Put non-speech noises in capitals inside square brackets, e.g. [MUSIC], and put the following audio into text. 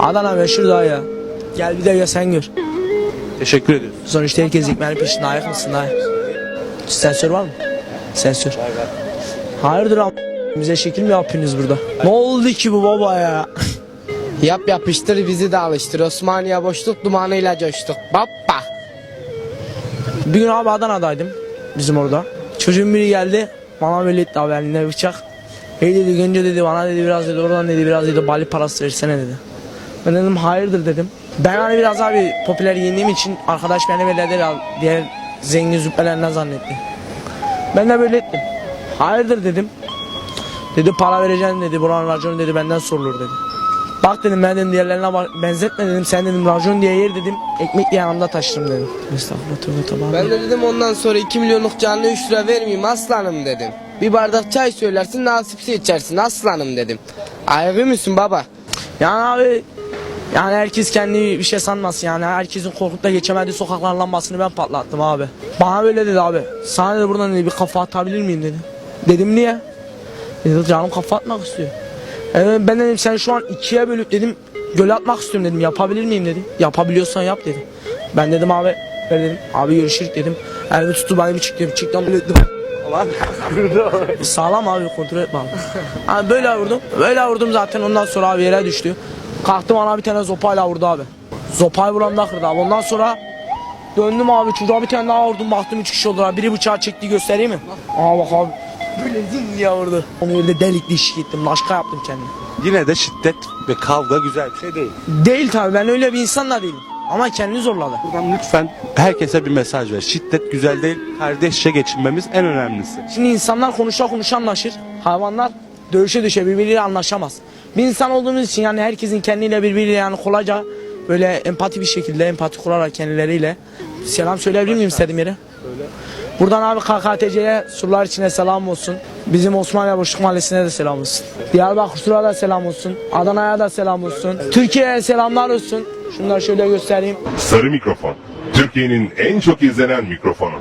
Adana meşhur daha ya. Gel bir de ya sen gör. Teşekkür ediyoruz. Sonuçta herkes ekmeğinin peşinde ayak mısın daha Sensör var mı? Sensör. Hayırdır am bize şekil mi yapıyorsunuz burada? Ne oldu ki bu baba ya? Yap yapıştır bizi de alıştır. Osmaniye boşluk dumanıyla coştuk. Baba. Bir gün abi Adana'daydım bizim orada. Çocuğun biri geldi bana böyle etti abi elinde bıçak. Hey dedi önce dedi bana dedi biraz dedi oradan dedi biraz dedi bali parası versene dedi. Ben dedim hayırdır dedim. Ben hani biraz abi popüler giyindiğim için arkadaş beni al diğer zengin züppelerinden zannetti. Ben de böyle ettim. Hayırdır dedim. Dedi para vereceğim dedi buranın raconu dedi benden sorulur dedi. Bak dedim ben dedim diğerlerine bak, benzetme dedim sen dedim racon diye yer dedim ekmek diye yanımda taşırım dedim. Estağfurullah tövbe tövbe. Ben de dedim ondan sonra 2 milyonluk canlı 3 lira vermeyeyim aslanım dedim. Bir bardak çay söylersin nasipsi içersin aslanım dedim. Ayrı mısın baba? Yani abi yani herkes kendi bir şey sanmasın yani herkesin korkup da geçemediği sokaklar lambasını ben patlattım abi. Bana böyle dedi abi. Sana dedi buradan dedi bir kafa atabilir miyim dedi. Dedim niye? Dedi canım kafa atmak istiyor. Evet, ben dedim sen şu an ikiye bölüp dedim göle atmak istiyorum dedim yapabilir miyim dedi. Yapabiliyorsan yap dedi. Ben dedim abi ver dedim abi görüşürüz dedim. Elimi tuttu bana bir çıktım çıktım böyle ettim. [LAUGHS] Sağlam abi kontrol etme abi. abi böyle vurdum. Böyle vurdum zaten ondan sonra abi yere düştü. Kalktım ana bir tane zopayla vurdu abi. Zopayı vuran da kırdı abi. Ondan sonra döndüm abi çocuğa bir tane daha vurdum. Baktım üç kişi oldular. Biri bıçağı çekti göstereyim mi? Aa bak abi. Böyle zin diye vurdu. Onu öyle delik dişik ettim. Laşka yaptım kendimi. Yine de şiddet ve kavga güzel bir şey değil. Değil tabi ben öyle bir insan da değilim. Ama kendini zorladı. Buradan lütfen herkese bir mesaj ver. Şiddet güzel değil, kardeşçe geçinmemiz en önemlisi. Şimdi insanlar konuşa konuşa anlaşır. Hayvanlar dövüşe düşe birbiriyle anlaşamaz. Bir insan olduğumuz için yani herkesin kendiyle birbiriyle yani kolayca böyle empati bir şekilde empati kurarak kendileriyle selam söyleyebilir miyim istediğim yere? Buradan abi KKTC'ye surlar içine selam olsun. Bizim Osmaniye Boşluk Mahallesi'ne de selam olsun. Diyarbakır Sur'a da selam olsun. Adana'ya da selam olsun. Türkiye'ye selamlar olsun. Şunları şöyle göstereyim. Sarı mikrofon. Türkiye'nin en çok izlenen mikrofonu.